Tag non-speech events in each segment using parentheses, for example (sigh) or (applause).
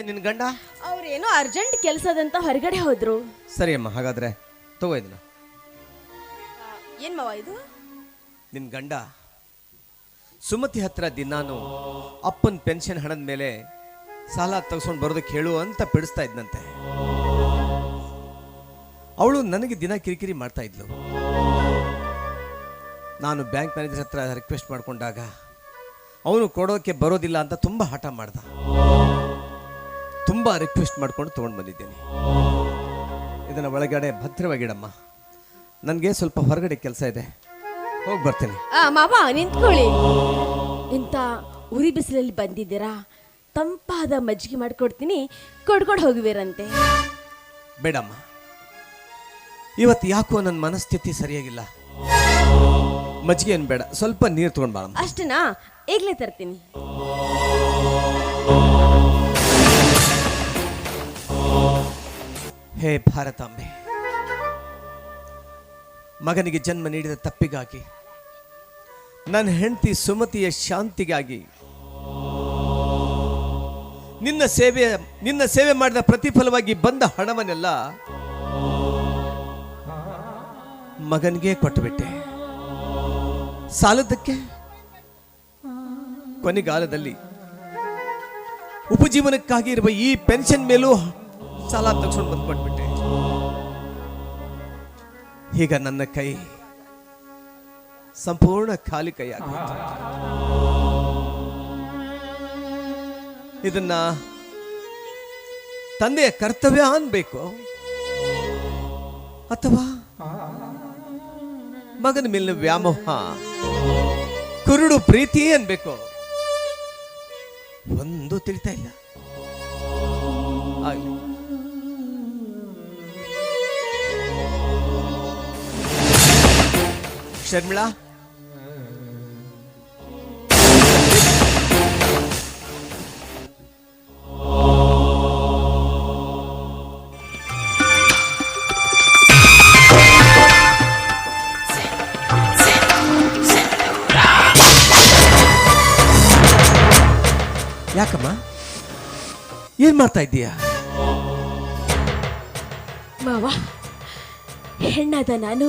ಮತ್ತೆ ನಿನ್ ಗಂಡ? ಅವ್ರೇನೋ ಅರ್ಜೆಂಟ್ ಕೆಲಸದಂತ ಹೊರಗಡೆ ಹೋದ್ರು. ಸರಿ ಅಮ್ಮ ಹಾಗಾದ್ರೆ ತಗೋ ಇದನ್ನ. ಏನ್ ಮಾವ ಇದು? ನಿನ್ ಗಂಡ ಸುಮತಿ ಹತ್ರ ದಿನಾನು ಅಪ್ಪನ ಪೆನ್ಷನ್ ಹಣದ ಮೇಲೆ ಸಾಲ ತಗ್ಸ್ಕೊಂಡು ಬರೋದಕ್ಕೆ ಹೇಳು ಅಂತ ಪಿಡಿಸ್ತಾ ಇದ್ನಂತೆ. ಅವಳು ನನಗೆ ದಿನ ಕಿರಿಕಿರಿ ಮಾಡ್ತಾ ಇದ್ಲು. ನಾನು ಬ್ಯಾಂಕ್ ಮ್ಯಾನೇಜರ್ ಹತ್ರ ರಿಕ್ವೆಸ್ಟ್ ಮಾಡಿಕೊಂಡಾಗ ಅವನು ಕೊಡೋಕೆ ಬರೋದಿಲ್ಲ ಅಂತ ತುಂಬಾ ಹಠ ಮಾಡ್ದ. ತುಂಬ ರಿಕ್ವೆಸ್ಟ್ ಮಾಡ್ಕೊಂಡು ತೊಗೊಂಡು ಬಂದಿದ್ದೇನೆ. ಇದನ್ನು ಒಳಗಡೆ ಭದ್ರವಾಗಿಡಮ್ಮ. ನನಗೆ ಸ್ವಲ್ಪ ಹೊರಗಡೆ ಕೆಲಸ ಇದೆ. ಹೋಗಿ ಬರ್ತೇನೆ. ಆ ಮಾವ ನಿಂತ್ಕೊಳ್ಳಿ. ಇಂಥ ಉರಿ ಬಿಸಿಲಲ್ಲಿ ಬಂದಿದ್ದೀರಾ? ತಂಪಾದ ಮಜ್ಜಿಗೆ ಮಾಡ್ಕೊಡ್ತೀನಿ ಕೊಡ್ಕೊಂಡು ಹೋಗುವಿರಂತೆ ಬೇಡಮ್ಮ. ಇವತ್ತು ಯಾಕೋ ನನ್ನ ಮನಸ್ಥಿತಿ ಸರಿಯಾಗಿಲ್ಲ. ಮಜ್ಜಿಗೆ ಏನು ಬೇಡ ಸ್ವಲ್ಪ ನೀರು ತೊಗೊಂಡು ಅಷ್ಟನಾ? ಈಗಲೇ ತರ್ತೀನಿ. ಹೇ ಭಾರತಾಂಬೆ, ಮಗನಿಗೆ ಜನ್ಮ ನೀಡಿದ ತಪ್ಪಿಗಾಗಿ, ನನ್ನ ಹೆಂಡತಿ ಸುಮತಿಯ ಶಾಂತಿಗಾಗಿ, ನಿನ್ನ ಸೇವೆ ನಿನ್ನ ಸೇವೆ ಮಾಡಿದ ಪ್ರತಿಫಲವಾಗಿ ಬಂದ ಹಣವನ್ನೆಲ್ಲ ಮಗನಿಗೆ ಕೊಟ್ಟುಬಿಟ್ಟೆ. ಸಾಲದಕ್ಕೆ ಕೊನೆಗಾಲದಲ್ಲಿ ಉಪಜೀವನಕ್ಕಾಗಿ ಇರುವ ಈ ಪೆನ್ಷನ್ ಮೇಲೂ ಸಾಲ ತಗೊಂಡು ಬಂದ್ಬಿಟ್ಬಿಟ್ಟೆ ಈಗ ನನ್ನ ಕೈ ಸಂಪೂರ್ಣ ಖಾಲಿ ಕೈ ಇದನ್ನ ತಂದೆಯ ಕರ್ತವ್ಯ ಅನ್ಬೇಕು. ಅಥವಾ ಮಗನ ಮೇಲಿನ ವ್ಯಾಮೋಹ, ಕುರುಡು ಪ್ರೀತಿ ಅನ್ಬೇಕು. ಒಂದು ತಿಳಿತಾ ಇಲ್ಲ. ಶರ್ಮಿಳಾ? ಯಾಕಮ್ಮ? ಏನ್ ಮಾಡ್ತಾ ಇದ್ದೀಯಾ? ಮಾವ ಹೆಣ್ಣಾದ ನಾನು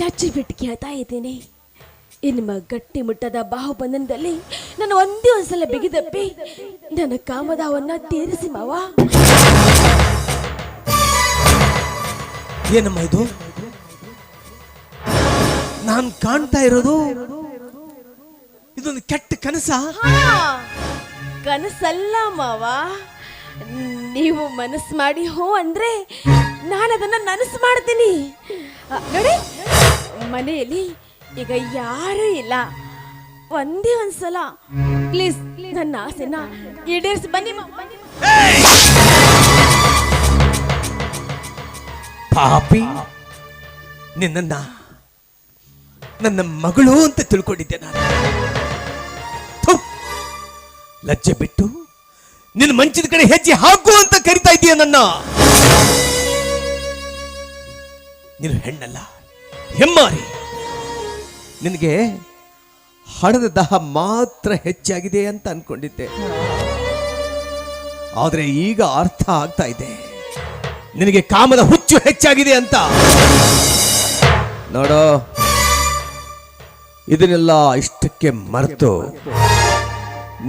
ಲಜ್ಜೆ ಬಿಟ್ಟು ಕೇಳ್ತಾ ಇದ್ದೀನಿ. ನಿಮ್ಮ ಗಟ್ಟಿ ಮುಟ್ಟದ ಬಾಹುಬಂಧನದಲ್ಲಿ ನಾನು ಒಂದೇ ಒಂದ್ಸಲ ಬಿಗಿದಪ್ಪಿ. ನನ್ನ ಕಾಮದಾವನ್ನ ತೀರಿಸಿ ಮಾವ. ಏನಮ್ಮ ಇದು? ನಾನು ಕಾಣ್ತಾ ಇರೋದು ಇದೊಂದು ಕೆಟ್ಟ ಕನಸ? ಕನಸಲ್ಲ ಮಾವ. ನೀವು ಮನಸ್ಸು ಮಾಡಿ ಹೋ ಅಂದ್ರೆ ನಾನು ಅದನ್ನ ನನಸು ಮಾಡ್ತೀನಿ. ನೋಡಿ. ಮನೆಯಲ್ಲಿ ಈಗ ಯಾರೂ ಇಲ್ಲ. ಒಂದೇ ಒಂದ್ಸಲ ಪ್ಲೀಸ್ ನನ್ನ ಆಸೆನ ಈಡೇರಿಸಿ, ಬನ್ನಿ ಪಾಪಿ, ನಿನ್ನನ್ನ ನನ್ನ ಮಗಳು ಅಂತ ತಿಳ್ಕೊಂಡಿದ್ದೆ ನಾನು. ಲಜ್ಜೆ ಬಿಟ್ಟು ನಿನ್ನ ಮಂಚದ ಕಡೆ ಹೆಜ್ಜೆ ಹಾಕು ಅಂತ ಕರಿತಾ ಇದೀಯ ನನ್ನ. ನೀನು ಹೆಣ್ಣಲ್ಲ. ಹೆಮ್ಮಾರಿ. ನಿನಗೆ ಹಣದ ದಹ ಮಾತ್ರ ಹೆಚ್ಚಾಗಿದೆ ಅಂತ ಅನ್ಕೊಂಡಿದ್ದೆ. ಆದ್ರೆ ಈಗ ಅರ್ಥ ಆಗ್ತಾ ಇದೆ. ನಿನಗೆ ಕಾಮದ ಹುಚ್ಚು ಹೆಚ್ಚಾಗಿದೆ ಅಂತ. ನೋಡೋ, ಇದನ್ನೆಲ್ಲ ಇಷ್ಟಕ್ಕೆ ಮರೆತು.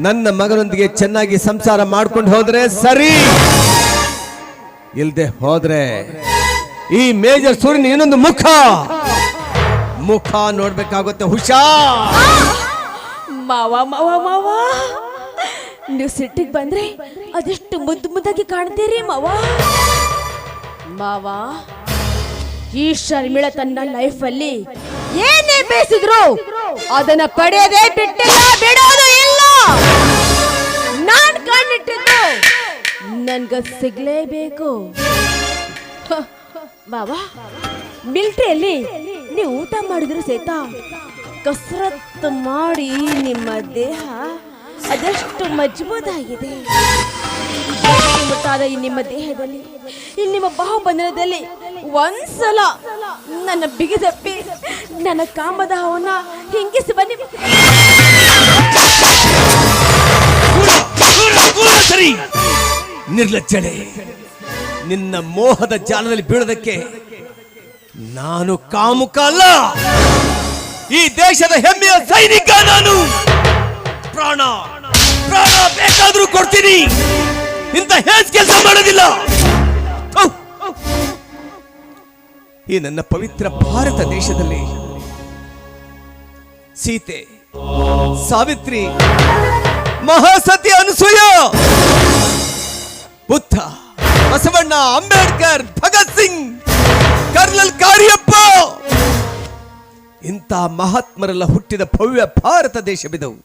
ನನ್ನ ಮಗನೊಂದಿಗೆ ಚೆನ್ನಾಗಿ ಸಂಸಾರ ಮಾಡ್ಕೊಂಡು ಹೋದ್ರೆ ಸರಿ. ಇಲ್ದೆ ಹೋದ್ರೆ ಈ ಮೇಜರ್ ಸೂರ್ಯನ ಇನ್ನೊಂದು ಮುಖ. ಮುಖ ನೋಡ್ಬೇಕಾಗುತ್ತೆ. ಹುಷಾರ್ ಮಾವ ಮಾವ ಮಾವ. ನೀವು ಸಿಟ್ಟಿಗೆ ಬಂದ್ರೆ ಅದೆಷ್ಟು ಮುದ್ದು ಮುದ್ದಾಗಿ ಕಾಣ್ತೀರಿ ಮಾವ? ಮಾವ, ಈ ಶರ್ಮಿಳ ತನ್ನ ಲೈಫಲ್ಲಿ ಏನೇ ಬೇಸಿದ್ರು ಅದನ್ನ ಪಡೆಯದೆ ಬಿಟ್ಟಿಲ್ಲ, ಬಿಡೋದು ಇಲ್ಲ. ನಾನ್ ಕಣ್ಣಿಟ್ಟಿದ್ದು ನನ್ಗ ಸಿಗ್ಲೇಬೇಕು. ಬಾಬಾ ಮಿಲ್ಟ್ರಿಯಲ್ಲಿ ನೀವು ಊಟ ಮಾಡಿದ್ರು ಸಹಿತ ಕಸರತ್ತು ಮಾಡಿ ನಿಮ್ಮ ದೇಹ ಅದೆಷ್ಟು ಮಜಬೂತಾಗಿದೆ. ಈ ನಿಮ್ಮ ದೇಹದಲ್ಲಿ, ಈ ನಿಮ್ಮ ಬಾಹುಬಂಧನದಲ್ಲಿ ಒಂದ್ಸಲ ನನ್ನ ಬಿಗಿದಪ್ಪಿ ನನ್ನ ಕಾಮದಾಹವನ್ನ ಹಿಂಗಿಸಿ ಬನ್ನಿ. ಸರಿ. ನಿನ್ನ ಮೋಹದ ಜಾಲದಲ್ಲಿ ಬೀಳೋದಕ್ಕೆ ನಾನು ಕಾಮುಕ ಅಲ್ಲ ಈ ದೇಶದ ಹೆಮ್ಮೆಯ ಸೈನಿಕ ನಾನು ಪ್ರಾಣ ಪ್ರಾಣ ಬೇಕಾದ್ರೂ ಕೊಡ್ತೀನಿ. ಇಂಥ ಹೇಸ್ ಕೆಲಸ ಮಾಡೋದಿಲ್ಲ. ಈ ನನ್ನ ಪವಿತ್ರ ಭಾರತ ದೇಶದಲ್ಲಿ ಸೀತೆ, ಸಾವಿತ್ರಿ, ಮಹಾಸತಿ ಅನಸೂಯ, ಬುದ್ಧ, ಬಸವಣ್ಣ ಅಂಬೇಡ್ಕರ್, ಭಗತ್ ಸಿಂಗ್. ಕರ್ನಲ್ ಕಾರ್ಯಪ್ಪ! ಇಂಥ ಮಹಾತ್ಮರೆಲ್ಲ ಹುಟ್ಟಿದ ಭವ್ಯ ಭಾರತ ದೇಶವಿದವು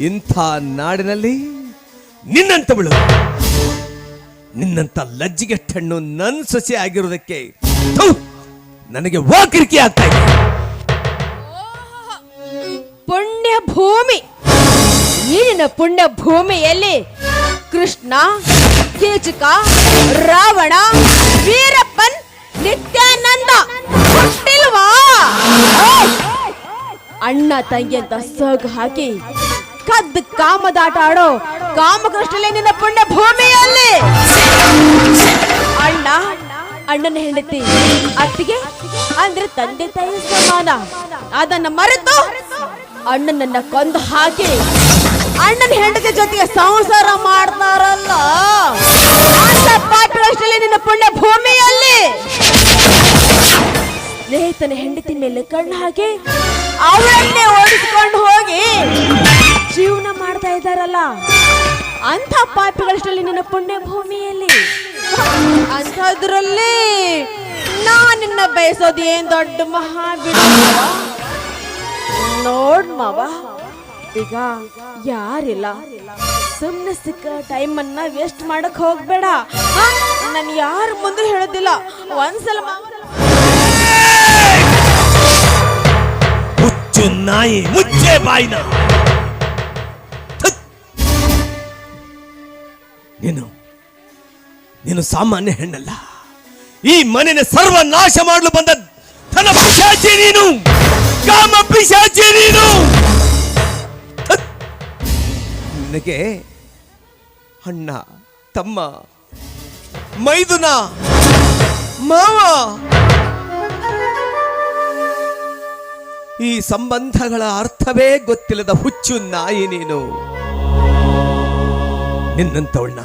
ಇಂಥ ನಾಡಿನಲ್ಲಿ ನಿನ್ನಂತವಳು ನಿನ್ನಂತ ಲಜ್ಜಿಗೆಟ್ಟಣ್ಣು ನನ್ ಸೊಸೆ ಆಗಿರೋದಕ್ಕೆ ನನಗೆ ವಾಕಿರಿಕೆ ಆಗ್ತಾ ಇದೆ. ಪುಣ್ಯ ಭೂಮಿ. ನೀರಿನ ಪುಣ್ಯ ಭೂಮಿಯಲ್ಲಿ ಕೃಷ್ಣ, ಕೇಚಕ, ರಾವಣ, ವೀರಪ್ಪನ್ ನಿತ್ಯಾನಂದ. ಹುಟ್ಟಿಲ್ವಾ ಅಣ್ಣ ತಂಗಿ ಅಂತ ಸಗ್ ಹಾಕಿ ಕದ್ದು ಕಾಮದಾಟ ಆಡೋ ಕಾಮಕೃಷ್ಣಲೇ ನಿನ್ನ ಪುಣ್ಯ ಭೂಮಿಯಲ್ಲಿ. ಅಣ್ಣ, ಅಣ್ಣನ ಹೆಂಡತಿ, ಅತ್ತಿಗೆ ಅಂದ್ರೆ ತಂದೆ ತಾಯಿ ಸಮಾನ. ಅದನ್ನ ಮರೆತು ಅಣ್ಣನನ್ನ ಕೊಂದು ಹಾಕಿ ಅಣ್ಣನ ಹೆಂಡತಿ ಜೊತೆಗೆ ಸಂಸಾರ ಮಾಡ್ತಾರಲ್ಲ ಕಣ್ಣು ಹಾಕಿ ಅವರನ್ನೇ ಓಡಿಸ್ಕೊಂಡು ಹೋಗಿ ಜೀವನ ಮಾಡ್ತಾ ಇದ್ದಾರಲ್ಲ. ಅಂಥ ಪಾಪಿಗಳಷ್ಟರಲ್ಲಿ ನಿನ್ನ ಪುಣ್ಯ ಭೂಮಿಯಲ್ಲಿ ಅಂಥದ್ರಲ್ಲಿ ನಾ ನಿನ್ನ ಬಯಸೋದು ಏನ್ ದೊಡ್ಡ ಮಹಾಬೀರ ನೋಡ್ ಮಾವ. ಈಗ ಯಾರಿಲ್ಲ? ಸುಮ್ಮನೆ ಸಿಕ್ಕ ಟೈಮನ್ನ ವೇಸ್ಟ್ ಮಾಡಕ್ ಹೋಗ್ಬೇಡ. ನಾನು ಯಾರು ಮುಂದೆ ಹೇಳೋದಿಲ್ಲ. ಒಂದ್ಸಲ ನಾಯಿ ಮುಚ್ಚೆ ಬಾಯಿನ. ನೀನು ನೀನು ಸಾಮಾನ್ಯ ಹೆಣ್ಣಲ್ಲ ಈ ಮನೆಯ ಸರ್ವನಾಶ ಮಾಡಲು ಬಂದ ಧನ ಪಿಶಾಚಿ ನೀನು ಕಾಮ ಪಿಶಾಚಿ ನೀನು. ನಿನಗೆ ಅಣ್ಣ, ತಮ್ಮ, ಮೈದುನ, ಮಾವ ಈ ಸಂಬಂಧಗಳ ಅರ್ಥವೇ ಗೊತ್ತಿಲ್ಲದ ಹುಚ್ಚು ನಾಯಿ ನೀನು ನಿನ್ನಂತವಳನ್ನ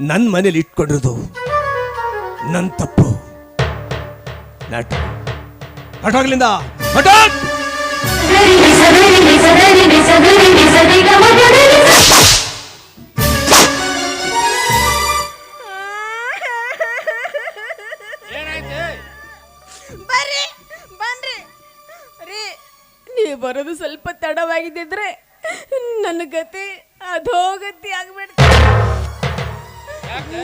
ನನ್ನ ಮನೇಲಿ ಇಟ್ಕೊಂಡಿರೋದು ನನ್ನ ತಪ್ಪು ನಟ ನಟ ಬರೋದು ಸ್ವಲ್ಪ ತಡವಾಗಿದ್ದಿದ್ರೆ ನನ್ನ ಗತಿ ಅಧೋಗತಿ ಆಗ್ಬಿಡ್ತ.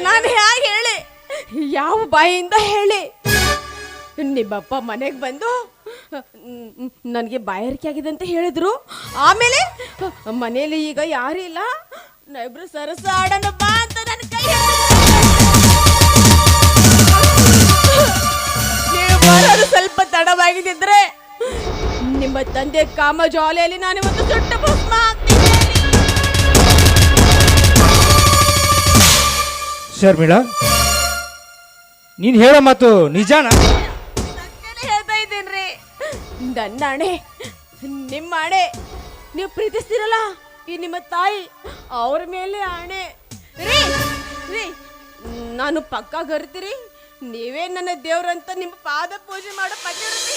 ನಾನು ಹೇಗೆ ಹೇಳಿ? ಯಾವ ಬಾಯಿಂದ ಹೇಳಿ? ನಿಮ್ಮಪ್ಪ ಮನೆಗೆ ಬಂದು ನನಗೆ ಬಾಯಾರಿಕೆ ಆಗಿದೆ ಅಂತ ಹೇಳಿದ್ರು. ಆಮೇಲೆ ಮನೇಲಿ ಈಗ ಯಾರೂ ಇಲ್ಲ. ನಾವಿಬ್ರು ಸರಸ ಆಡೋಣ ಬಾ ಅಂತ ನನ್ನ ಕೈ ಬರೋದು ಸ್ವಲ್ಪ ತಡವಾಗಿದ್ದಿದ್ರೆ ನಿಮ್ಮ ತಂದೆ ಕಾಮ ಜಾಲೆಯಲ್ಲಿ ನಾನು ಒಂದು ಸುಟ್ಟ ಭಸ್ಮ ಶರ್ಮಿಳಾ ನೀನು ಹೇಳೋ ಮಾತು ನಿಜಾನ? ಹೇಳ್ತಾ ಇದ್ದೀನ್ರಿ. ನನ್ನ ಅಣೆ ನಿಮ್ಮ ಅಣೆ ನೀವು ಪ್ರೀತಿಸ್ತೀರಲ್ಲ? ಈ ನಿಮ್ಮ ತಾಯಿ ಅವ್ರ ಮೇಲೆ ಆಣೆ. ರೀ ರೀ ನಾನು ಪಕ್ಕ ಗರ್ತೀರಿ. ನೀವೇ ನನ್ನ ದೇವ್ರಂತ ನಿಮ್ಮ ಪಾದ ಪೂಜೆ ಮಾಡೋ ಪತಿವ್ರತೆ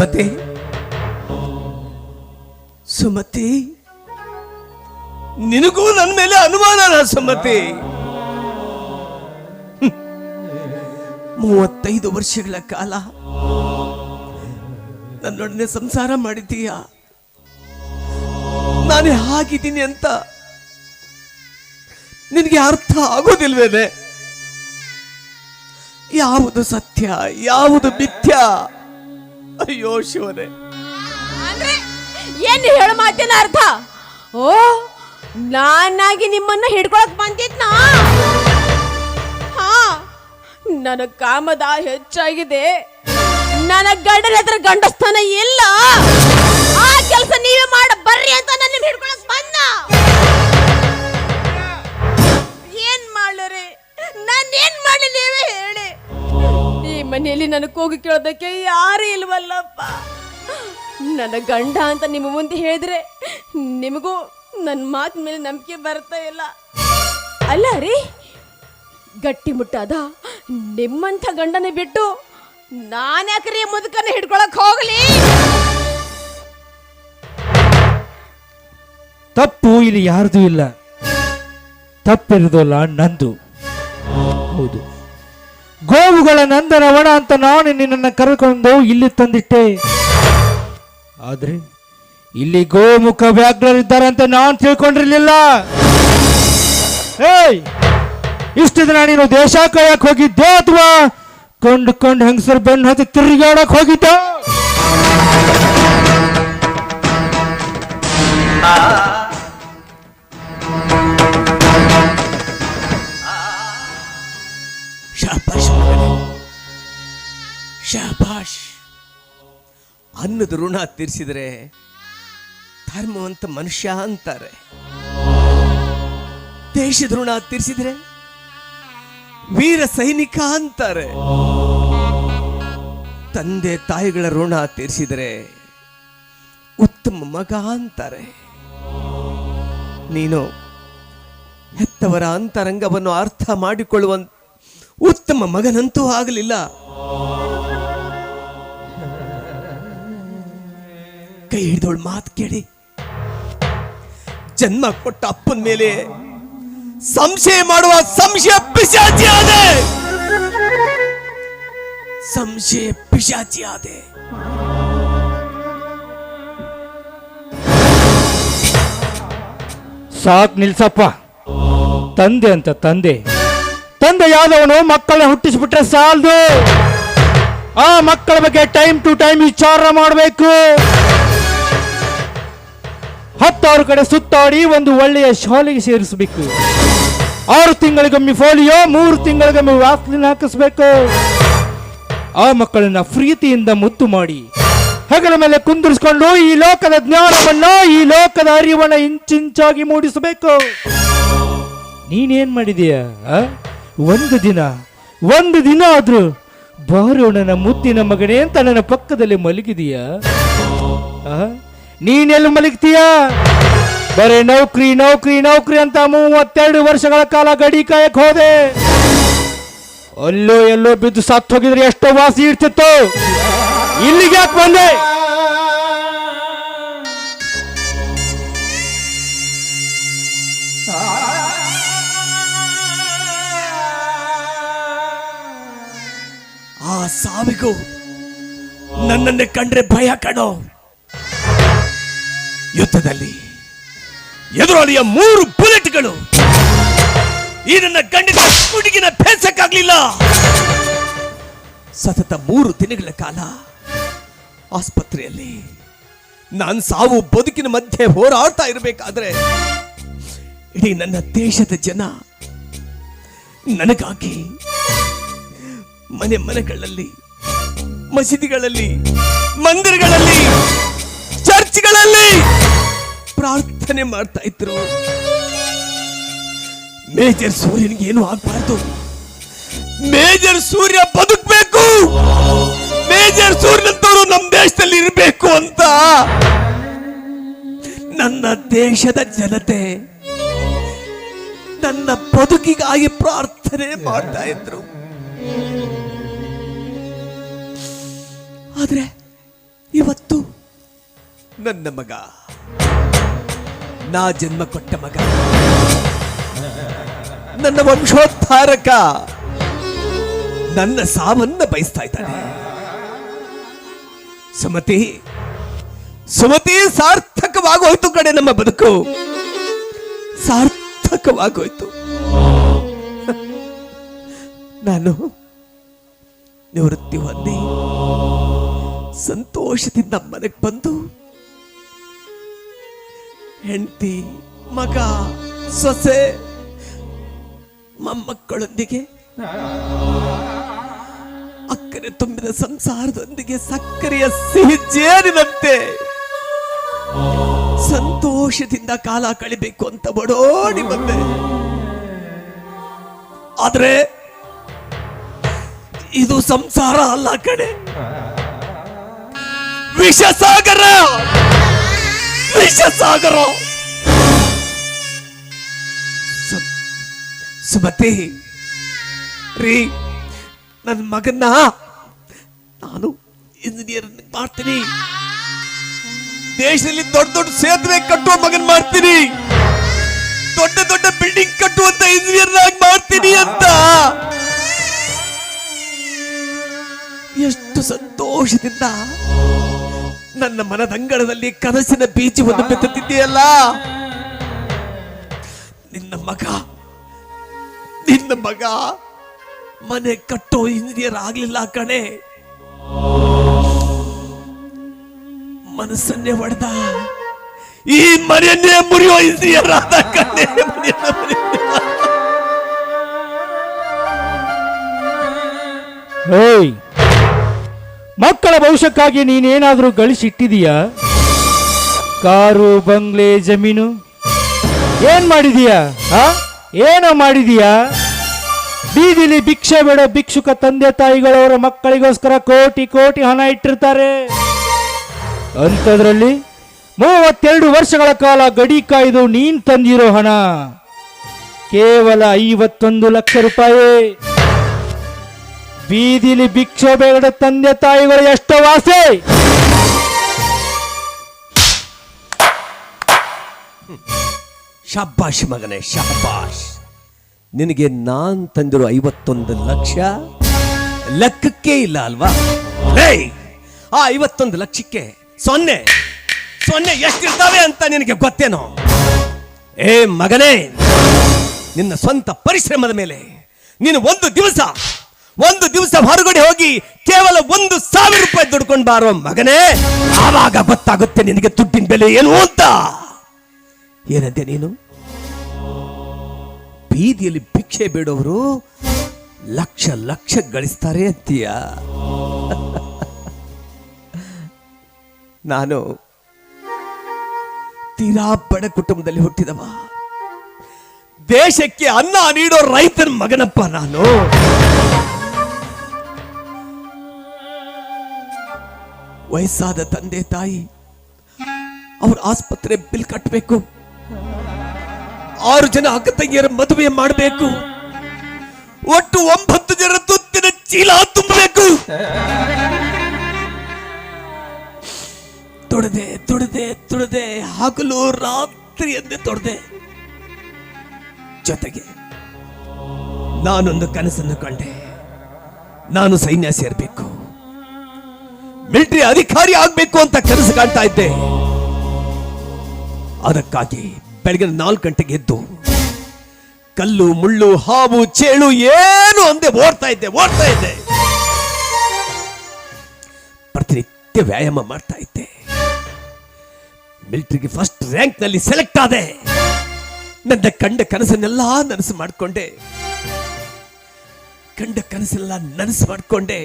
ಸುಮತಿ. ಸುಮತಿ. ನಿನಗೂ ನನ್ನ ಮೇಲೆ ಅನುಮಾನ ಸುಮತಿ. ಮೂವತ್ತೈದು ವರ್ಷಗಳ ಕಾಲ ನನ್ನೊಡನೆ ಸಂಸಾರ ಮಾಡಿದ್ದೀಯ? ನಾನು ಹಾಗಿದ್ದೀನಿ ಅಂತ ನಿನಗೆ ಅರ್ಥ ಆಗೋದಿಲ್ವೇನೆ? ಯಾವುದು ಸತ್ಯ, ಯಾವುದು ಮಿಥ್ಯ? ಅಯ್ಯೋ, ಶಿವನೇ. ಅಂದ್ರೆ ಏನ್ ಹೇಳ ಮಾತಿನ ಅರ್ಥ? ಓ, ನಾನಾಗಿ ನಿಮ್ಮನ್ನ ಹಿಡ್ಕೊಳಕ್ ಬಂದಿದ್ನ? ಹಾ ನನ್ನ ಕಾಮದ ಹೆಚ್ಚಾಗಿದೆ. ನನ್ನ ಗಂಡನ ಹತ್ರ ಗಂಡಸ್ಥಾನ ಇಲ್ಲ. ಆ ಕೆಲಸ ನೀವೇ ಮಾಡ, ಬರ್ರಿ ಅಂತ ನನ್ನ ಹಿಡ್ಕೊಳಕ್ ಬಂದ. ಏನ್ ಮಾಡ್ಲರಿ? ನಾನು ಮಾಡ್ಲಿ ನೀವೇ ಹೇಳಿ. ಮನೆಯಲ್ಲಿ ನನಗೆ ಹೋಗಿ ಕೇಳೋದಕ್ಕೆ ಯಾರೇ ಇಲ್ವಲ್ಲಪ್ಪ. ನನ್ನ ಗಂಡ ಅಂತ ನಿಮ್ಮ ಮುಂದೆ ಹೇಳಿದ್ರೆ ನಿಮಗೂ ನನ್ನ ಮಾತಿನ ಮೇಲೆ ನಂಬಿಕೆ ಬರ್ತಾ ಇಲ್ಲ. ಅಲ್ಲ ರೀ, ಗಟ್ಟಿ ಮುಟ್ಟಾದ ನಿಮ್ಮಂಥ ಗಂಡನೇ ಬಿಟ್ಟು ನಾನ್ಯಾಕ್ರಿ ಮುದುಕನ್ನ ಹಿಡ್ಕೊಳಕ್ ಹೋಗ್ಲಿ? ತಪ್ಪು ಇಲ್ಲಿ ಯಾರ್ದು ಇಲ್ಲ. ತಪ್ಪಿರೋದಲ್ಲ ನಂದು. ಹೌದು. ಗೋವುಗಳ ನಂದನವನ ಅಂತ ನಾನು ನಿನ್ನನ್ನು ಕರೆಕೊಂಡು ಇಲ್ಲಿ ತಂದಿಟ್ಟೆ. ಆದ್ರೆ ಇಲ್ಲಿ ಗೋಮುಖ ವ್ಯಾಘ್ರರಿದ್ದಾರೆ ಅಂತ ನಾನು ತಿಳ್ಕೊಂಡಿರ್ಲಿಲ್ಲ. ಏಯ್, ಇಷ್ಟು ದಿನ ನೀನು ದೇಶ ಕಾಯಕ್ ಹೋಗಿದ್ದೆ ಅಥವಾ ಕೊಂಡು ಕೊಂಡು ಹೆಂಗಸರು ಬೆನ್ನು ಹತ್ತಿ ತಿರುಗಾಡಕ್ ಹೋಗಿದ್ದ ಶಾಬಾಷ್. ಅನ್ನದ ಋಣ ತೀರಿಸಿದ್ರೆ ಧರ್ಮವಂತ ಮನುಷ್ಯ ಅಂತಾರೆ. ದೇಶದ ಋಣ ತೀರಿಸಿದ್ರೆ ವೀರ ಸೈನಿಕ ಅಂತಾರೆ. ತಂದೆ ತಾಯಿಗಳ ಋಣ ತೀರಿಸಿದರೆ ಉತ್ತಮ ಮಗ ಅಂತಾರೆ. ನೀನು ಹೆತ್ತವರ ಅಂತರಂಗವನ್ನು ಅರ್ಥ ಮಾಡಿಕೊಳ್ಳುವ ಉತ್ತಮ ಮಗನಂತೂ ಆಗಲಿಲ್ಲ. ಕೈ ಹಿಡಿದವಳು ಮಾತು ಕೇಳಿ. ಜನ್ಮ ಕೊಟ್ಟ ಅಪ್ಪನ ಮೇಲೆ ಸಂಶಯ ಮಾಡುವ ಸಂಶಯ ಪಿಶಾಚಿ ಆದೆ. ಸಂಶಯ ಪಿಶಾಚಿ ಆದೆ. ಸಾಕ್ ನಿಲ್ಸಪ್ಪ. ತಂದೆ ಅಂತ ತಂದೆ. ತಂದೆ ಯಾವ್ದವನು ಮಕ್ಕಳನ್ನ ಹುಟ್ಟಿಸ್ಬಿಟ್ರೆ ಸಾಲದು. ಆ ಮಕ್ಕಳ ಬಗ್ಗೆ ಟೈಮ್ ಟು ಟೈಮ್ ವಿಚಾರ ಮಾಡಬೇಕು. ಹತ್ತಾರು ಕಡೆ ಸುತ್ತಾಡಿ ಒಂದು ಒಳ್ಳೆಯ ಶಾಲೆಗೆ ಸೇರಿಸಬೇಕು ಆರು ತಿಂಗಳಿಗೊಮ್ಮೆ ಫೋಲಿಯೋ ಮೂರು ತಿಂಗಳಿಗೊಮ್ಮೆ ವ್ಯಾಕ್ಸಿನ್ ಹಾಕಿಸ್ಬೇಕು ಆ ಮಕ್ಕಳನ್ನ ಪ್ರೀತಿಯಿಂದ ಮುತ್ತು ಮಾಡಿ, ಹೆಗಲ ಮೇಲೆ ಕುಂದಿರಿಸ್ಕೊಂಡು ಈ ಲೋಕದ ಜ್ಞಾನವನ್ನ, ಈ ಲೋಕದ ಅರಿವನ್ನ ಇಂಚಿಂಚಾಗಿ ಮೂಡಿಸಬೇಕು ನೀನೇನ್ ಮಾಡಿದೀಯ? ಒಂದು ದಿನ ಒಂದು ದಿನ ಆದ್ರೂ ಬಾರು ನನ್ನ ಮುತ್ತಿನ ಮಗನೇ ಅಂತ ನನ್ನ ಪಕ್ಕದಲ್ಲಿ ಮಲಗಿದೀಯ? ನೀನೆಲ್ಲಿ ಮಲಗ್ತೀಯ? ಬರೇ ನೌಕರಿ ನೌಕರಿ ನೌಕರಿ ಅಂತ ಮೂವತ್ತೆರಡು ವರ್ಷಗಳ ಕಾಲ ಗಡಿ ಕಾಯಕ್ ಹೋದೆ. ಅಲ್ಲೋ, ಎಲ್ಲೋ ಬಿದ್ದು ಸತ್ತು ಹೋಗಿದ್ರೆ ಎಷ್ಟೋ ವಾಸಿ ಇರ್ತಿತ್ತು. ಇಲ್ಲಿಗೆ ಯಾಕೆ ಬಂದೆ? ಆ ಸಾವಿಗೂ ನನ್ನನ್ನೇ ಕಂಡ್ರೆ ಭಯ ಕಣೋ. ಯುದ್ಧದಲ್ಲಿ ಎದುರಾಳಿಯ ಮೂರು ಬುಲೆಟ್ಗಳು ಈ ನನ್ನ ಗಂಡಿನ ಹುಡುಗಿನ ಭೇಸಕ್ಕಾಗ್ಲಿಲ್ಲ ಸತತ ಮೂರು ದಿನಗಳ ಕಾಲ ಆಸ್ಪತ್ರೆಯಲ್ಲಿ ನಾನು ಸಾವು ಬದುಕಿನ ಮಧ್ಯೆ ಹೋರಾಡ್ತಾ ಇರಬೇಕಾದ್ರೆ ಇಡೀ ನನ್ನ ದೇಶದ ಜನ ನನಗಾಗಿ ಮನೆ ಮನೆಗಳಲ್ಲಿ, ಮಸೀದಿಗಳಲ್ಲಿ, ಮಂದಿರಗಳಲ್ಲಿ ಚರ್ಚ್ಗಳಲ್ಲಿ ಪ್ರಾರ್ಥನೆ ಮಾಡ್ತಾ ಇದ್ರು. ಮೇಜರ್ ಸೂರ್ಯನಿಗೆ ಏನು ಆಗ್ಬಾರ್ದು. ಮೇಜರ್ ಸೂರ್ಯ ಬದುಕಬೇಕು. ಮೇಜರ್ ಸೂರ್ಯನಂತವರು ನಮ್ಮ ದೇಶದಲ್ಲಿ ಇರಬೇಕು ಅಂತ. ನನ್ನ ದೇಶದ ಜನತೆ ನನ್ನ ಬದುಕಿಗಾಗಿ ಪ್ರಾರ್ಥನೆ ಮಾಡ್ತಾ ಇದ್ರು. ಆದ್ರೆ ಇವತ್ತು ನನ್ನ ಮಗ. ನಾ ಜನ್ಮ ಕೊಟ್ಟ ಮಗ. ನನ್ನ ವಂಶೋದ್ಧಾರಕ. ನನ್ನ ಸಾವನ್ನ ಬಯಸ್ತಾ ಇದ್ದಾನೆ. ಸುಮತಿ ಸುಮತಿ, ಸಾರ್ಥಕವಾಗೋಯ್ತು ಕಡೆ ನಮ್ಮ ಬದುಕು. ಸಾರ್ಥಕವಾಗೋಯ್ತು. ನಾನು ನಿವೃತ್ತಿ ಹೊಂದಿ ಸಂತೋಷದಿಂದ ಮನೆಗೆ ಬಂದು ಹೆಂಡತಿ, ಮಗ, ಸೊಸೆ, ಮೊಮ್ಮಕ್ಕಳೊಂದಿಗೆ ಅಕ್ಕರೆ ತುಂಬಿದ ಸಂಸಾರದೊಂದಿಗೆ ಸಕ್ಕರೆಯ ಸಿಹಿ ಜೇನಿನಂತೆ ಸಂತೋಷದಿಂದ ಕಾಲ ಕಳಿಬೇಕು ಅಂತ ಬಡೋಡಿ ಬಂದೆ ಆದ್ರೆ ಇದು ಸಂಸಾರ ಅಲ್ಲ ಕಣೆ. ವಿಷಸಾಗರ! ವಿಷಸಾಗರ ಸುಮತಿ, ರೀ ನನ್ನ ಮಗನ್ನ ನಾನು ಇಂಜಿನಿಯರ್ ಮಾಡ್ತೀನಿ. ದೇಶದಲ್ಲಿ ದೊಡ್ಡ ದೊಡ್ಡ ಸೇತುವೆ ಕಟ್ಟುವ ಮಗನ್ ಮಾಡ್ತೀನಿ. ದೊಡ್ಡ ದೊಡ್ಡ ಬಿಲ್ಡಿಂಗ್ ಕಟ್ಟುವಂತ ಇಂಜಿನಿಯರ್ ಆಗಿ ಮಾಡ್ತೀನಿ ಅಂತ. ಎಷ್ಟು ಸಂತೋಷದಿಂದ ನನ್ನ ಮನದಂಗಳದಲ್ಲಿ ಕನಸಿನ ಬೀಜವನ್ನು ಬಿತ್ತುತ್ತಿದ್ದೀಯಲ್ಲ? ನಿನ್ನ ಮಗ ನಿನ್ನ ಮಗ ಮನೆ ಕಟ್ಟೋ ಇಂಜಿನಿಯರ್ ಆಗ್ಲಿಲ್ಲ ಕಣೆ. ಮನಸ್ಸನ್ನೇ ಹೊಡೆದ. ಈ ಮನೆಯನ್ನೇ ಮುರಿಯೋ ಇಂಜಿನಿಯರ್ ಆದ ಕಣೆ ಮಕ್ಕಳ ಭವಿಷ್ಯಕ್ಕಾಗಿ ನೀನೇನಾದರೂ ಗಳಿಸಿಟ್ಟಿದೀಯಾ? ಕಾರು, ಬಂಗ್ಲೆ, ಜಮೀನು? ಏನ್ ಮಾಡಿದೀಯಾ? ಆ? ಏನೋ ಮಾಡಿದೀಯಾ? ಬೀದಿಲಿ ಭಿಕ್ಷೆ ಬೇಡ ಭಿಕ್ಷುಕ ತಂದೆ ತಾಯಿಗಳವರ ಮಕ್ಕಳಿಗೋಸ್ಕರ ಕೋಟಿ ಕೋಟಿ ಹಣ ಇಟ್ಟಿರ್ತಾರೆ. ಅಂಥದ್ರಲ್ಲಿ ಮೂವತ್ತೆರಡು ವರ್ಷಗಳ ಕಾಲ ಗಡಿ ಕಾಯ್ದು ನೀನ್ ತಂದಿರೋ ಹಣ. ಕೇವಲ ಐವತ್ತೊಂದು ಲಕ್ಷ ರೂಪಾಯಿ. ಬೀದಿಲಿ ಭಿಕ್ಷೆ ಬೇಡ ತಂದೆ ತಾಯಿಗಳು ಎಷ್ಟೋ ವಾಸೆ. ಶಬ್ಬಾಷ್ ಮಗನೇ, ಶಬ್ಬಾಷ್. ನಿನಗೆ ನಾನ್ ತಂದಿರೋ ಐವತ್ತೊಂದು ಲಕ್ಷ ಲೆಕ್ಕಕ್ಕೆ ಇಲ್ಲ ಅಲ್ವಾ? ಆ ಐವತ್ತೊಂದು ಲಕ್ಷಕ್ಕೆ ಸೊನ್ನೆ ಸೊನ್ನೆ ಎಷ್ಟಿರ್ತಾವೆ ಅಂತ ನಿನಗೆ ಗೊತ್ತೇನೋ? ಏ ಮಗನೇ, ನಿನ್ನ ಸ್ವಂತ ಪರಿಶ್ರಮದ ಮೇಲೆ ನೀನು ಒಂದು ದಿವಸ ಒಂದು ದಿವಸ ಹೊರಗಡೆ ಹೋಗಿ ಕೇವಲ ಒಂದು ಸಾವಿರ ರೂಪಾಯಿ ದುಡ್ಕೊಂಡು ಬಾರೋ ಮಗನೇ, ಆವಾಗ ಗೊತ್ತಾಗುತ್ತೆ ನಿನಗೆ ದುಡ್ಡಿನ ಬೆಲೆ ಏನು ಅಂತ. ಏನಂತೆ ನೀನು? ಬೀದಿಯಲ್ಲಿ ಭಿಕ್ಷೆ ಬೇಡೋರು ಲಕ್ಷ ಲಕ್ಷ ಗಳಿಸ್ತಾರೆ ಅಂತೀಯ. (laughs) ನಾನು ತೀರಾ ಬಡ ಕುಟುಂಬದಲ್ಲಿ ಹುಟ್ಟಿದವ. ದೇಶಕ್ಕೆ ಅನ್ನ ನೀಡೋ ರೈತನ ಮಗನಪ್ಪ ನಾನು. ವಯಸ್ಸಾದ ತಂದೆ ತಾಯಿ, ಅವ್ರ ಆಸ್ಪತ್ರೆ ಬಿಲ್ ಕಟ್ಟಬೇಕು ಆರು ಜನ ಅಕ್ಕ ತಂಗಿಯರ ಮದುವೆ ಮಾಡಬೇಕು. ಒಟ್ಟು ಒಂಬತ್ತು ಜನ ತುತ್ತಿನ ಚೀಲ ತುಂಬಬೇಕು. ತೊಡದೆ ತೊಡದೆ ತೊಡದೆ, ಹಗಲು ರಾತ್ರಿ ಎಂದೇ ತೊಡದೆ. ಜೊತೆಗೆ ನಾನೊಂದು ಕನಸನ್ನು ಕಂಡೆ. ನಾನು ಸೈನ್ಯ ಸೇರ್ಬೇಕು. ಮಿಲಿಟರಿ ಅಧಿಕಾರಿ ಆಗಬೇಕು ಅಂತ ಕನಸು ಕಾಣ್ತಾ ಇದ್ದೆ. ಅದಕ್ಕಾಗಿ ಬೆಳಗ್ಗೆ ನಾಲ್ಕು ಗಂಟೆಗೆ ಎದ್ದು ಕಲ್ಲು, ಮುಳ್ಳು, ಹಾವು, ಚೇಳು ಏನು ಅಂದೆ ಓಡ್ತಾ ಇದ್ದೆ ಓಡ್ತಾ ಇದ್ದೆ. ಪ್ರತಿನಿತ್ಯ ವ್ಯಾಯಾಮ ಮಾಡ್ತಾ ಇದ್ದೆ. ಮಿಲಿಟರಿಗೆ ಫಸ್ಟ್ ರ್ಯಾಂಕ್ನಲ್ಲಿ ಸೆಲೆಕ್ಟ್ ಆದೆ. ನನ್ನ ಕಂಡ ಕನಸನ್ನೆಲ್ಲ ನನಸು ಮಾಡಿಕೊಂಡೆ. ಕಂಡ ಕನಸೆಲ್ಲ ನನಸು ಮಾಡಿಕೊಂಡೆ.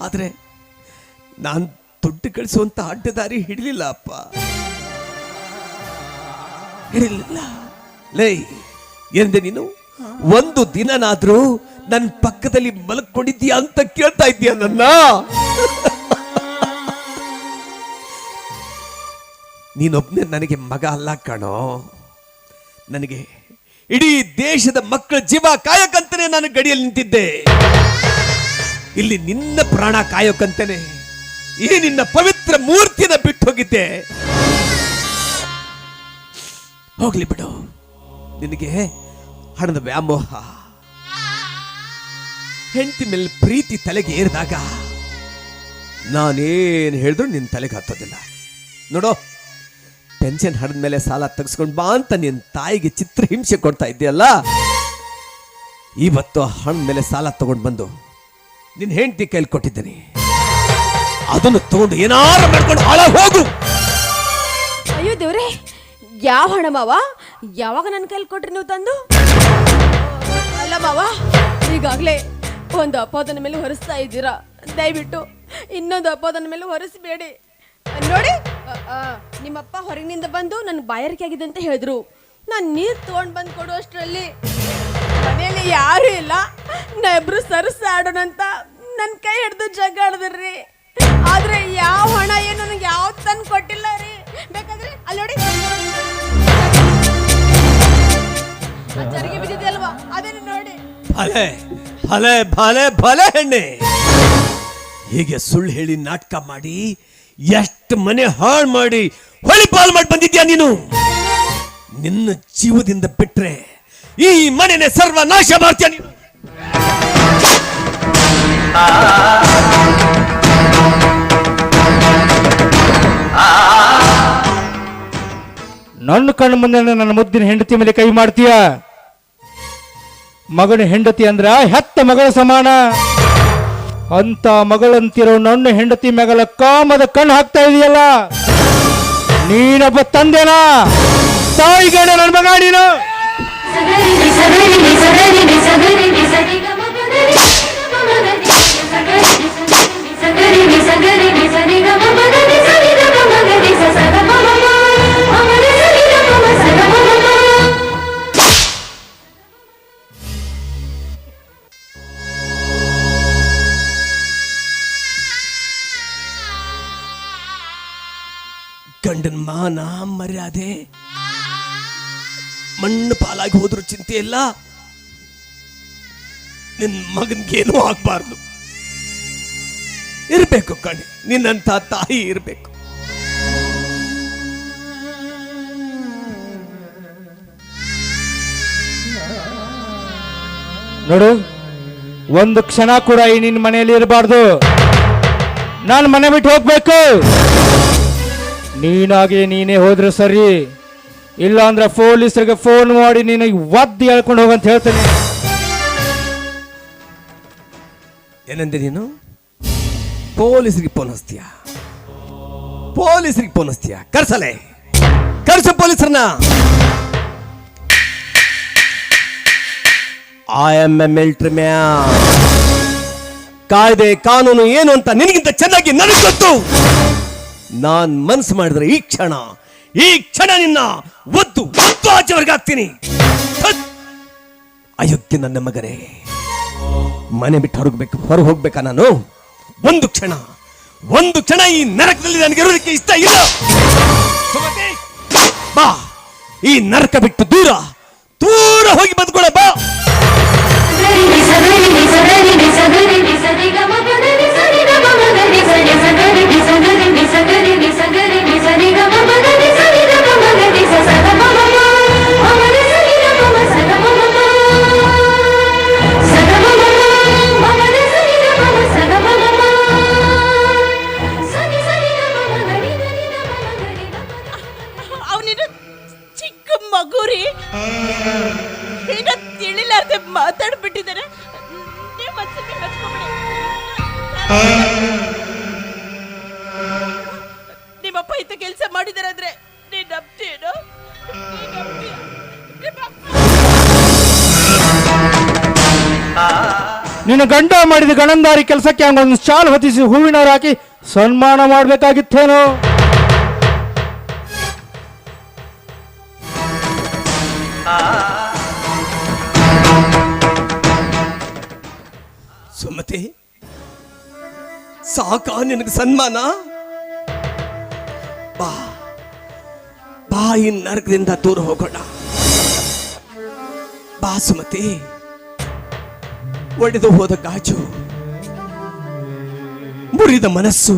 ಆದ್ರೆ ನಾನು ದುಡ್ಡು ಕಳಿಸುವಂಥ ಅಡ್ಡದಾರಿ ಹಿಡಲಿಲ್ಲ ಅಪ್ಪ. ಹಿಡಲಿಲ್ಲ. ಲೈ ಎಂದೆ ನೀನು? ಒಂದು ದಿನನಾದ್ರೂ ನನ್ನ ಪಕ್ಕದಲ್ಲಿ ಮಲಕೊಂಡಿದ್ದೀಯ ಅಂತ ಕೇಳ್ತಾ ಇದ್ದೀಯ ನನ್ನ? ನೀನೊಬ್ನೇ ನನಗೆ ಮಗ ಅಲ್ಲ ಕಾಣೋ. ನನಗೆ ಇಡೀ ದೇಶದ ಮಕ್ಕಳ ಜೀವ ಕಾಯಕಂತನೇ ನಾನು ಗಡಿಯಲ್ಲಿ ನಿಂತಿದ್ದೆ. ಇಲ್ಲಿ ನಿನ್ನ ಪ್ರಾಣ ಕಾಯೋಕಂತೇನೆ. ಈ ನಿನ್ನ ಪವಿತ್ರ ಮೂರ್ತಿನ ಬಿಟ್ಟು ಹೋಗಿದ್ದೆ. ಹೋಗ್ಲಿ ಬಿಡು. ನಿನಗೆ ಹಣದ ವ್ಯಾಮೋಹ. ಹೆಂಡತಿ ಮೇಲೆ ಪ್ರೀತಿ ತಲೆಗೆ ಏರಿದಾಗ ನಾನೇನು ಹೇಳಿದ್ರು ನಿನ್ನ ತಲೆಗೆ ಹತ್ತೋದಿಲ್ಲ. ನೋಡು ಪೆನ್ಷನ್ ಹಣದ ಮೇಲೆ ಸಾಲ ತೆಗೆಸ್ಕೊಂಡು ಬಾ ಅಂತ ನಿನ್ನ ತಾಯಿಗೆ ಚಿತ್ರ ಹಿಂಸೆ ಕೊಡ್ತಾ ಇದ್ದೀಯಲ್ಲ? ಇವತ್ತು ಹಣ ಮೇಲೆ ಸಾಲ ತಗೊಂಡು ಬಂದು ನಿನ್ನ ಹೆಂಡತಿ ಕೈಲಿ ಕೊಟ್ಟಿದ್ದೀನಿ. ಅದನ್ನು ತಗೊಂಡು ಏನಾರು ಮಾಡ್ಕೊಂಡು ಹಾಳಾಗಿ ಹೋಗು. ಅಯ್ಯೋ ದೇವ್ರೆ, ಯಾವ ಹಣ ಮಾವ? ಯಾವಾಗ ನನ್ನ ಕೈಲಿ ಕೊಟ್ರಿ ನೀವು ತಂದು? ಅಲ್ಲ ಮಾವ, ಈಗಾಗಲೇ ಒಂದು ಅಪೋದನ ಮೇಲೆ ಹೊರಿಸ್ತಾ ಇದ್ದೀರಾ. ದಯವಿಟ್ಟು ಇನ್ನೊಂದು ಅಪೋದನ ಮೇಲೆ ಹೊರಿಸಬೇಡಿ. ನೋಡಿ ನಿಮ್ಮಪ್ಪ ಹೊರಗಿನಿಂದ ಬಂದು ನನ್ನ ಬಾಯಾರಿಕೆ ಆಗಿದೆ ಅಂತ ಹೇಳಿದ್ರು. ನಾನು ನೀರು ತೊಗೊಂಡು ಬಂದು ಕೊಡುವಷ್ಟರಲ್ಲಿ ಮನೆಯಲ್ಲಿ ಯಾರು ಇಲ್ಲ. ನಾ ಇಬ್ರು ಸರಸ ಅಂತ ನನ್ನ ಕೈ ಹಿಡ್ದು ಜಗ್ಗಾಡಿದ್ರಿ ಆದ್ರೆ ಯಾವ ಹಣ ಏನು ನನಗೆ ಯಾವ ತಂದು ಕೊಟ್ಟಿಲ್ಲ ರೀ. ಬೇಕಾದ್ರೆ ಅಲ್ಲಿ ನೋಡಿ. ಜರಿಗೆ ಅಲ್ವಾ ನೋಡಿ. ಭಲೆ ಭಲೆ ಭಲೆ ಭಲೆ ಹೆಣ್ಣೆ. ಹೀಗೆ ಸುಳ್ಳು ಹೇಳಿ ನಾಟಕ ಮಾಡಿ, ಎಷ್ಟು ಮನೆ ಹಾಳು ಮಾಡಿ, ಹೊಳಿ ಪಾಲ್ ಮಾಡಿ ಬಂದಿದ್ಯಾ ನೀನು? ನಿನ್ನ ಜೀವದಿಂದ ಬಿಟ್ರೆ ಈ ಮನೆನೇ ಸರ್ವನಾಶ ಮಾಡ್ತೀಯ ನೀನು? ನನ್ನ ಕಣ್ಣು ಮುಂದೆ ನನ್ನ ಮುದ್ದಿನ ಹೆಂಡತಿ ಮೇಲೆ ಕೈ ಮಾಡ್ತೀಯ? ಮಗನ ಹೆಂಡತಿ ಅಂದ್ರ ಹೆತ್ತ ಮಗಳ ಸಮಾನ. ಅಂತ ಮಗಳಂತಿರೋ ನನ್ನ ಹೆಂಡತಿ ಮಗಳ ಕಾಮದ ಕಣ್ಣು ಹಾಕ್ತಾ ಇದೆಯಲ್ಲ? ನೀನೊಬ್ಬ ತಂದೆನಾ? ತಾಯಿಗೇನೆ ನನ್ನ ಮಗ ನೀನು? ಗಂಡನ ಮಾನ ಮರ್ಯಾದೆ. ಮಣ್ಣು ಪಾಲಾಗಿ ಹೋದ್ರು ಚಿಂತೆ ಇಲ್ಲ. ನಿನ್ ಮಗನ್ಗೇನೂ ಆಗ್ಬಾರ್ದು. ಇರ್ಬೇಕು ಕಣಿ ನಿನ್ನಂಥ ತಾಯಿ ಇರಬೇಕು. ನೋಡು ಒಂದು ಕ್ಷಣ ಕೂಡ ಈ ನಿನ್ನ ಮನೆಯಲ್ಲಿ ಇರಬಾರ್ದು. ನಾನು ಮನೆ ಬಿಟ್ಟು ಹೋಗ್ಬೇಕು. ನೀನಾಗಿ ನೀನೇ ಹೋದ್ರೆ ಸರಿ. ಇಲ್ಲ ಅಂದ್ರೆ ಪೊಲೀಸರಿಗೆ ಫೋನ್ ಮಾಡಿ ನೀನು ಒದ್ದು ಹೇಳ್ಕೊಂಡು ಹೋಗಂತ ಹೇಳ್ತೇನೆ. ಏನಂದೆ ನೀನು? ಪೊಲೀಸರಿಗೆ ಫೋನ್ ಹಚ್ತೀಯ? ಪೊಲೀಸರಿಗೆ ಫೋನ್ ಕರ್ಸಲೆ. ಕರ್ಸ ಪೊಲೀಸರನ್ನ. I am a military man ಕಾಯ್ದೆ, ಕಾನೂನು ಏನು ಅಂತ ನಿನಗಿಂತ ಚೆನ್ನಾಗಿ ನನಗೆ ಗೊತ್ತು. ನಾನ್ ಮನ್ಸು ಮಾಡಿದ್ರೆ ಈ ಕ್ಷಣ ಈ ಕ್ಷಣ ನಿನ್ನ ಒದ್ದು ಒದ್ದು ಆಚೆವರೆಗೆ ಹಾಕ್ತೀನಿ ಥತ್! ಅಯೋಗ್ಯ ನನ್ನ ಮಗನೇ. ಮನೆ ಬಿಟ್ಟು ಹೊರಗಬೇಕು ಹೊರ ಹೋಗ್ಬೇಕಾ ನಾನು? ಒಂದು ಕ್ಷಣ ಒಂದು ಕ್ಷಣ ಈ ನರಕದಲ್ಲಿ ನನಗೆ ಇರೋದಕ್ಕೆ ಇಷ್ಟ ಇಲ್ಲ. ಬಾ. ಈ ನರಕ ಬಿಟ್ಟು ದೂರ ದೂರ ಹೋಗಿ ಬದುಕೊಳ್ಳ, ಬಾ. ನಿನ್ನ ಗಂಡ ಮಾಡಿದ ಗಣಂದಾರಿ ಕೆಲಸಕ್ಕೆ ಅವನೊಂದು ಶಾಲ್ ಹೊತ್ತಿಸಿ ಹೂವಿನವ್ರು ಹಾಕಿ ಸನ್ಮಾನ ಮಾಡ್ಬೇಕಾಗಿತ್ತೇನೋ? ಸುಮತಿ, ಸಾಕ ನಿನಗೆ ಸನ್ಮಾನ? ಬಾ ಬಾ ಈ ನರಕದಿಂದ ದೂರ ಹೋಗೋಣ. ಬಾ ಸುಮತಿ. ಒಡೆದು ಹೋದ ಗಾಜು, ಮುರಿದ ಮನಸ್ಸು.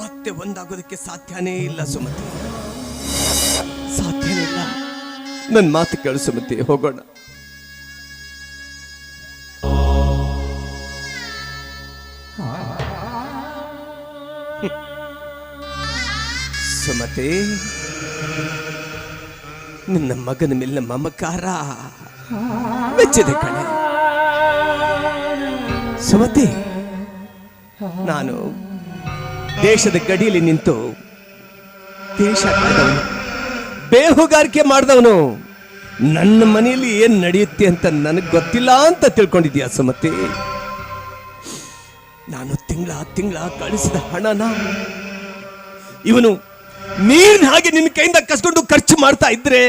ಮತ್ತೆ ಒಂದಾಗೋದಕ್ಕೆ ಸಾಧ್ಯನೇ ಇಲ್ಲ ಸುಮತಿ. ಸಾಧ್ಯನೇ ಇಲ್ಲ. ನನ್ನ ಮಾತು ಕೇಳು ಸುಮತಿ, ಹೋಗೋಣ. ಸುಮತಿ, ನಿನ್ನ ಮಗನ ಮೇಲೆ ಮಮಕಾರ ಮೆಚ್ಚಿದೆ ಕಣೆ. ಸುಮತಿ. ನಾನು ದೇಶದ ಗಡಿಯಲ್ಲಿ ನಿಂತು ದೇಶ ಬೇಹುಗಾರಿಕೆ ಮಾಡಿದವನು, ನನ್ನ ಮನೆಯಲ್ಲಿ ಏನ್ ನಡೆಯುತ್ತೆ ಅಂತ ನನಗೆ ಗೊತ್ತಿಲ್ಲ ಅಂತ ತಿಳ್ಕೊಂಡಿದ್ಯಾ ಸುಮತಿ? ನಾನು ತಿಂಗಳ ತಿಂಗಳ ಕಳಿಸಿದ ಹಣನ, ಇವನು ನೀರಿನ ಹಾಗೆ ನಿನ್ನ ಕೈಯಿಂದ ಕಸ್ಕೊಂಡು ಖರ್ಚು ಮಾಡ್ತಾ ಇದ್ರೆ,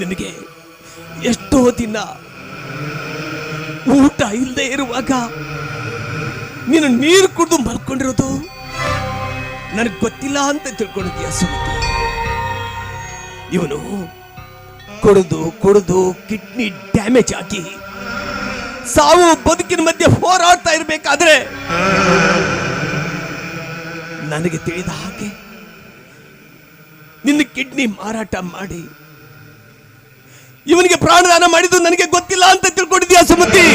ನಿನಗೆ ಎಷ್ಟೋ ದಿನ ಊಟ ಇಲ್ಲದೆ ಇರುವಾಗ ನೀನು ನೀರು ಕುಡಿದು ಮಲ್ಕೊಂಡಿರೋದು? ನನಗೆ ಗೊತ್ತಿಲ್ಲ ಅಂತ ತಿಳ್ಕೊಂಡಿದ್ಯ ಸುಮತಿ? ಇವನು ಕುಡಿದು ಕುಡಿದು ಕಿಡ್ನಿ ಡ್ಯಾಮೇಜ್ ಆಗಿ ಸಾವು ಬದುಕಿನ ಮಧ್ಯೆ ಹೋರಾಡ್ತಾ ಇರಬೇಕಾದ್ರೆ ನನಗೆ ತಿಳಿದ ಹಾಗೆ ನಿನ್ನ ಕಿಡ್ನಿ ಮಾರಾಟ ಮಾಡಿ ಇವನಿಗೆ ಪ್ರಾಣದಾನ ಮಾಡಿದ್ದು ನನಗೆ ಗೊತ್ತಿಲ್ಲ ಅಂತ ತಿಳ್ಕೊಂಡಿದ್ಯಾ ಸುಮತಿ?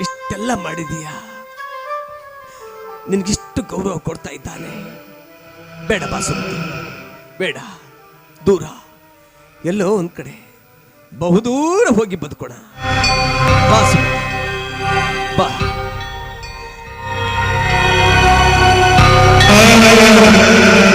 ಇಷ್ಟೆಲ್ಲ ಮಾಡಿದೀಯಾ? ನಿನಗಿಷ್ಟು ಗೌರವ ಕೊಡ್ತಾ ಇದ್ದಾನೆ. ಬೇಡ ಬಾ ಸುಮತಿ. ಬೇಡ. ದೂರ. ಎಲ್ಲೋ ಒಂದ್ ಕಡೆ. ಬಹುದೂರ ಹೋಗಿ ಬದುಕೋಣ. ಬಾ ಸುಮತಿ. ಬಾ. ಕಲಾವಿದರ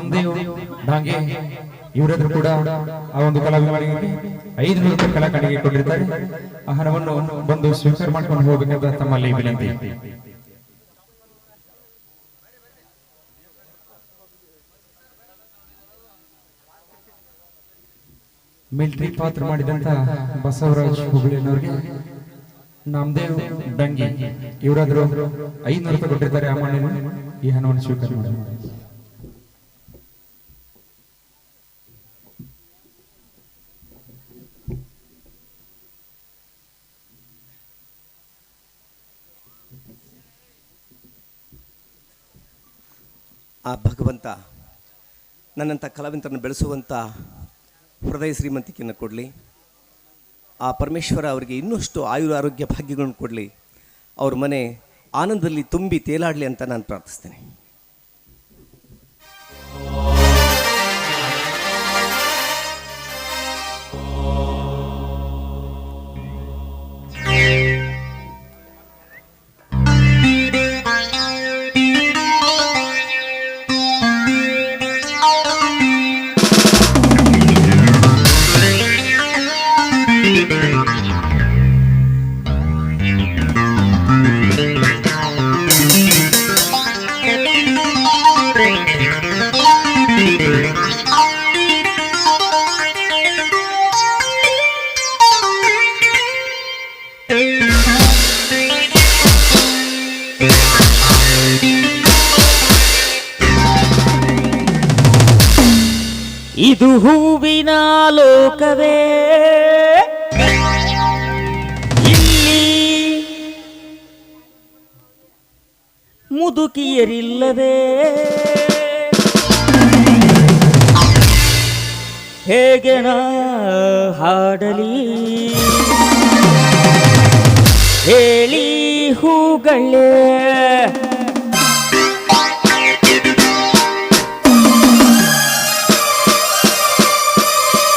ನಾಮದೇವ್ ಡಾಂಗೆ ಇವರೆದ್ರು ಕೂಡ ಆ ಒಂದು ಕಲಾವಿದರಿಗೆ ಐದು ನೂರು ಕಲಾ ಕಣಿಗೆ ಕೊಟ್ಟಿರ್ತಾರೆ ಆ ಹಣವನ್ನು ಬಂದು ಸ್ವೀಕಾರ ಮಾಡ್ಕೊಂಡು ಹೋಗಬೇಕಂತ ತಮ್ಮಲ್ಲಿ ವಿನಂತಿ. ಮಿಲಿಟರಿ ಪಾತ್ರ ಮಾಡಿದಂತ ಬಸವರಾಜ್ ಹುಬ್ಳಿನವ್ರಿಗೆ ನಾಮದೇವ್ ಡಂಗಿ ಇವರಾದ್ರು ಐನೂರು ರೂಪಾಯಿ ಕೊಟ್ಟಿರ್ತಾರೆ ಆ ಮಣ್ಣಿನ ಈ ಹಣವನ್ನು ಸ್ವೀಕಾರ ಮಾಡಿ ಆ ಭಗವಂತ ನನ್ನಂಥ ಕಲಾವಿದರನ್ನು ಬೆಳೆಸುವಂಥ ಹೃದಯ ಶ್ರೀಮಂತಿಕೆಯನ್ನು ಕೊಡಲಿ. ಆ ಪರಮೇಶ್ವರ ಅವರಿಗೆ ಇನ್ನಷ್ಟು ಆಯುರ ಆರೋಗ್ಯ ಭಾಗ್ಯಗಳನ್ನು ಕೊಡಲಿ. ಅವ್ರ ಮನೆ ಆನಂದದಲ್ಲಿ ತುಂಬಿ ತೇಲಾಡಲಿ ಅಂತ ನಾನು ಪ್ರಾರ್ಥಿಸ್ತೇನೆ. ಮುದುಕಿಯರಿಲ್ಲವೇ ಹೇಗೆ ಹಾಡಲಿ? ಹೇಳಿ ಹೂಗಳೇ.